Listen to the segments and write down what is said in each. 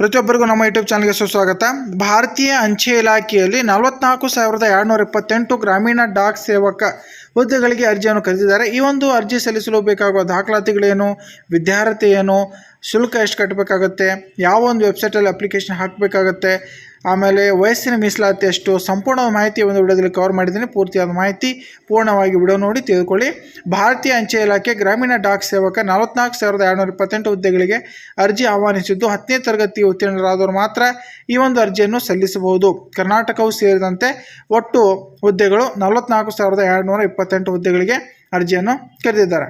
ಪ್ರತಿಯೊಬ್ಬರಿಗೂ ನಮ್ಮ ಯೂಟ್ಯೂಬ್ ಚಾನಲ್ಗೆ ಸುಸ್ವಾಗತ. ಭಾರತೀಯ ಅಂಚೆ ಇಲಾಖೆಯಲ್ಲಿ ನಲವತ್ನಾಲ್ಕು ಸಾವಿರದ ಎರಡುನೂರ ಇಪ್ಪತ್ತೆಂಟು ಗ್ರಾಮೀಣ ಡಾಕ್ ಸೇವಕ ಹುದ್ದೆಗಳಿಗೆ ಅರ್ಜಿಯನ್ನು ಕರೆದಿದ್ದಾರೆ. ಈ ಒಂದು ಅರ್ಜಿ ಸಲ್ಲಿಸಲು ಬೇಕಾಗುವ ದಾಖಲಾತಿಗಳೇನು ವಿದ್ಯಾರ್ಥಿ ಏನು, ಶುಲ್ಕ ಎಷ್ಟು ಕಟ್ಟಬೇಕಾಗುತ್ತೆ, ಯಾವ ಒಂದು ವೆಬ್ಸೈಟಲ್ಲಿ ಅಪ್ಲಿಕೇಶನ್ ಹಾಕಬೇಕಾಗತ್ತೆ ಆಮೇಲೆ ವಯಸ್ಸಿನ ಮೀಸಲಾತಿ ಎಷ್ಟು ಸಂಪೂರ್ಣ ಮಾಹಿತಿ ಒಂದು ವಿಡಿಯೋದಲ್ಲಿ ಕವರ್ ಮಾಡಿದ್ದೀನಿ. ಪೂರ್ತಿಯಾದ ಮಾಹಿತಿ ಪೂರ್ಣವಾಗಿ ವಿಡಿಯೋ ನೋಡಿ ತಿಳಿದುಕೊಳ್ಳಿ. ಭಾರತೀಯ ಅಂಚೆ ಇಲಾಖೆ ಗ್ರಾಮೀಣ ಡಾಕ್ ಸೇವಕ ನಲವತ್ನಾಲ್ಕು ಸಾವಿರದ ಎರಡುನೂರ ಇಪ್ಪತ್ತೆಂಟು ಹುದ್ದೆಗಳಿಗೆ ಅರ್ಜಿ ಆಹ್ವಾನಿಸಿದ್ದು. ಹತ್ತನೇ ತರಗತಿ ಉತ್ತೀರ್ಣರಾದವರು ಮಾತ್ರ ಈ ಒಂದು ಅರ್ಜಿಯನ್ನು ಸಲ್ಲಿಸಬಹುದು. ಕರ್ನಾಟಕವು ಸೇರಿದಂತೆ ಒಟ್ಟು ಹುದ್ದೆಗಳು ನಲವತ್ನಾಲ್ಕು ಸಾವಿರದ ಎರಡುನೂರ ಇಪ್ಪತ್ತೆಂಟು ಹುದ್ದೆಗಳಿಗೆ ಅರ್ಜಿಯನ್ನು ಕರೆದಿದ್ದಾರೆ.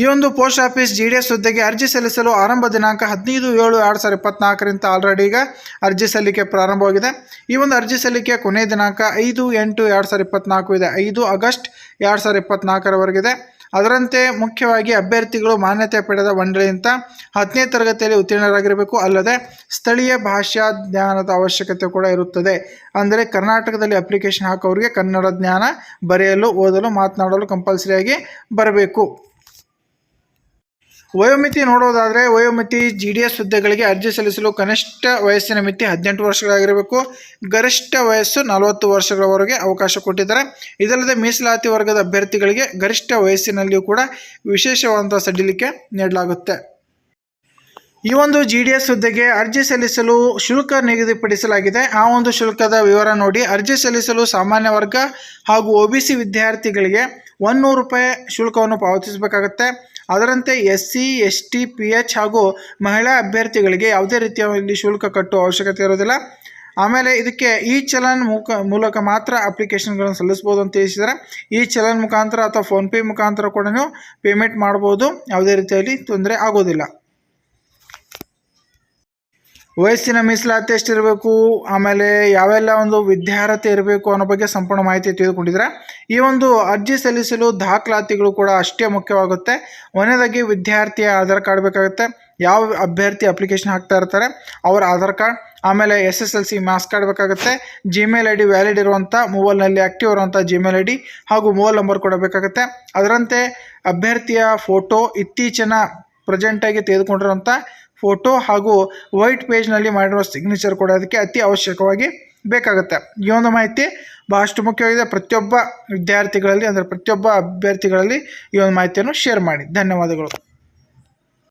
ಈ ಒಂದು post office G D S ಹುದ್ದೆಗೆ ಅರ್ಜಿ ಸಲ್ಲಿಸಲು ಆರಂಭ ದಿನಾಂಕ ಹದಿನೈದು ಏಳು ಎರಡು ಸಾವಿರದ ಇಪ್ಪತ್ನಾಲ್ಕರಿಂದ ಆಲ್ರೆಡಿ ಈಗ ಅರ್ಜಿ ಸಲ್ಲಿಕೆ ಪ್ರಾರಂಭವಾಗಿದೆ. ಈ ಒಂದು ಅರ್ಜಿ ಸಲ್ಲಿಕೆ ಕೊನೆಯ ದಿನಾಂಕ ಐದು ಎಂಟು ಎರಡು ಸಾವಿರದ ಇಪ್ಪತ್ನಾಲ್ಕು ಇದೆ. ಐದು ಆಗಸ್ಟ್ ಎರಡು ಸಾವಿರದ ಇಪ್ಪತ್ನಾಲ್ಕರವರೆಗಿದೆ. ಅದರಂತೆ ಮುಖ್ಯವಾಗಿ ಅಭ್ಯರ್ಥಿಗಳು ಮಾನ್ಯತೆ ಪಡೆದ ಮಂಡಳಿಯಿಂದ ಹತ್ತನೇ ತರಗತಿಯಲ್ಲಿ ಉತ್ತೀರ್ಣರಾಗಿರಬೇಕು. ಅಲ್ಲದೆ ಸ್ಥಳೀಯ ಭಾಷಾ ಜ್ಞಾನದ ಅವಶ್ಯಕತೆ ಕೂಡ ಇರುತ್ತದೆ. ಅಂದರೆ ಕರ್ನಾಟಕದಲ್ಲಿ ಅಪ್ಲಿಕೇಶನ್ ಹಾಕೋರಿಗೆ ಕನ್ನಡ ಜ್ಞಾನ ಬರೆಯಲು, ಓದಲು, ಮಾತನಾಡಲು ಕಂಪಲ್ಸರಿಯಾಗಿ ಬರಬೇಕು. ವಯೋಮಿತಿ ನೋಡೋದಾದರೆ ವಯೋಮಿತಿ ಜಿ ಡಿ ಎಸ್ ಹುದ್ದೆಗಳಿಗೆ ಅರ್ಜಿ ಸಲ್ಲಿಸಲು ಕನಿಷ್ಠ ವಯಸ್ಸಿನ ಮಿತಿ ಹದಿನೆಂಟು ವರ್ಷಗಳಾಗಿರಬೇಕು. ಗರಿಷ್ಠ ವಯಸ್ಸು ನಲವತ್ತು ವರ್ಷಗಳವರೆಗೆ ಅವಕಾಶ ಕೊಟ್ಟಿದ್ದಾರೆ. ಇದಲ್ಲದೆ ಮೀಸಲಾತಿ ವರ್ಗದ ಅಭ್ಯರ್ಥಿಗಳಿಗೆ ಗರಿಷ್ಠ ವಯಸ್ಸಿನಲ್ಲಿಯೂ ಕೂಡ ವಿಶೇಷವಾದಂಥ ಸಡಿಲಿಕೆ ನೀಡಲಾಗುತ್ತೆ. ಈ ಒಂದು ಜಿ ಡಿ ಎಸ್ ಹುದ್ದೆಗೆ ಅರ್ಜಿ ಸಲ್ಲಿಸಲು ಶುಲ್ಕ ನಿಗದಿಪಡಿಸಲಾಗಿದೆ. ಆ ಒಂದು ಶುಲ್ಕದ ವಿವರ ನೋಡಿ ಅರ್ಜಿ ಸಲ್ಲಿಸಲು ಸಾಮಾನ್ಯ ವರ್ಗ ಹಾಗೂ ಒ ಬಿ ಸಿ ವಿದ್ಯಾರ್ಥಿಗಳಿಗೆ ಒಂದುನೂರು ರೂಪಾಯಿ ಶುಲ್ಕವನ್ನು ಪಾವತಿಸಬೇಕಾಗುತ್ತೆ. ಅದರಂತೆ S C S T P H ಹಾಗೂ ಮಹಿಳಾ ಅಭ್ಯರ್ಥಿಗಳಿಗೆ ಯಾವುದೇ ರೀತಿಯ ಇಲ್ಲಿ ಶುಲ್ಕ ಕಟ್ಟುವ ಅವಶ್ಯಕತೆ ಇರೋದಿಲ್ಲ ಆಮೇಲೆ ಇದಕ್ಕೆ ಈ ಚಲನ್ ಮುಖ, ಮೂಲಕ ಮಾತ್ರ ಅಪ್ಲಿಕೇಶನ್ಗಳನ್ನು ಸಲ್ಲಿಸ್ಬೋದು ಅಂತ ತಿಳಿಸಿದರೆ ಈ ಚಲನ್ ಮುಖಾಂತರ ಅಥವಾ ಫೋನ್ಪೇ ಮುಖಾಂತರ ಕೂಡ ನೀವು ಪೇಮೆಂಟ್ ಮಾಡ್ಬೋದು. ಯಾವುದೇ ರೀತಿಯಲ್ಲಿ ತೊಂದರೆ ಆಗೋದಿಲ್ಲ. ವಯಸ್ಸಿನ ಮೀಸಲಾತಿ ಎಷ್ಟಿರಬೇಕು, ಆಮೇಲೆ ಯಾವೆಲ್ಲ ಒಂದು ವಿದ್ಯಾರ್ಹತೆ ಇರಬೇಕು ಅನ್ನೋ ಬಗ್ಗೆ ಸಂಪೂರ್ಣ ಮಾಹಿತಿ ತಿಳಿದುಕೊಂಡಿದ್ರೆ ಈ ಒಂದು ಅರ್ಜಿ ಸಲ್ಲಿಸಲು ದಾಖಲಾತಿಗಳು ಕೂಡ ಅಷ್ಟೇ ಮುಖ್ಯವಾಗುತ್ತೆ. ಒಂದನೇದಾಗಿ ವಿದ್ಯಾರ್ಥಿಯ ಆಧಾರ್ ಕಾರ್ಡ್ ಬೇಕಾಗುತ್ತೆ. ಯಾವ ಅಭ್ಯರ್ಥಿ ಅಪ್ಲಿಕೇಶನ್ ಹಾಕ್ತಾ ಇರ್ತಾರೆ, ಅವರ ಆಧಾರ್ ಕಾರ್ಡ್, ಆಮೇಲೆ S S L C marks card ಬೇಕಾಗುತ್ತೆ. ಜಿಮೇಲ್ ಐ ಡಿ ವ್ಯಾಲಿಡ್ ಇರುವಂಥ ಮೊಬೈಲ್ನಲ್ಲಿ ಆ್ಯಕ್ಟಿವ್ ಇರುವಂಥ ಜಿಮೇಲ್ ಐ ಡಿ ಹಾಗೂ ಮೊಬೈಲ್ ನಂಬರ್ ಕೂಡ ಬೇಕಾಗುತ್ತೆ. ಅದರಂತೆ ಅಭ್ಯರ್ಥಿಯ ಫೋಟೋ ಇತ್ತೀಚಿನ ಪ್ರೆಸೆಂಟಾಗಿ ತೆಗೆದುಕೊಂಡಿರುವಂಥ ಫೋಟೋ ಹಾಗೂ ವೈಟ್ ಪೇಜ್ನಲ್ಲಿ ಮಾಡಿರೋ ಸಿಗ್ನೇಚರ್ ಕೂಡ ಅದಕ್ಕೆ ಅತಿ ಅವಶ್ಯಕವಾಗಿ ಬೇಕಾಗುತ್ತೆ. ಈ ಒಂದು ಮಾಹಿತಿ ಬಹಳಷ್ಟು ಮುಖ್ಯವಾಗಿದೆ. ಪ್ರತಿಯೊಬ್ಬ ವಿದ್ಯಾರ್ಥಿಗಳಲ್ಲಿ, ಅಂದರೆ ಪ್ರತಿಯೊಬ್ಬ ಅಭ್ಯರ್ಥಿಗಳಲ್ಲಿ ಈ ಒಂದು ಮಾಹಿತಿಯನ್ನು ಶೇರ್ ಮಾಡಿ. ಧನ್ಯವಾದಗಳು.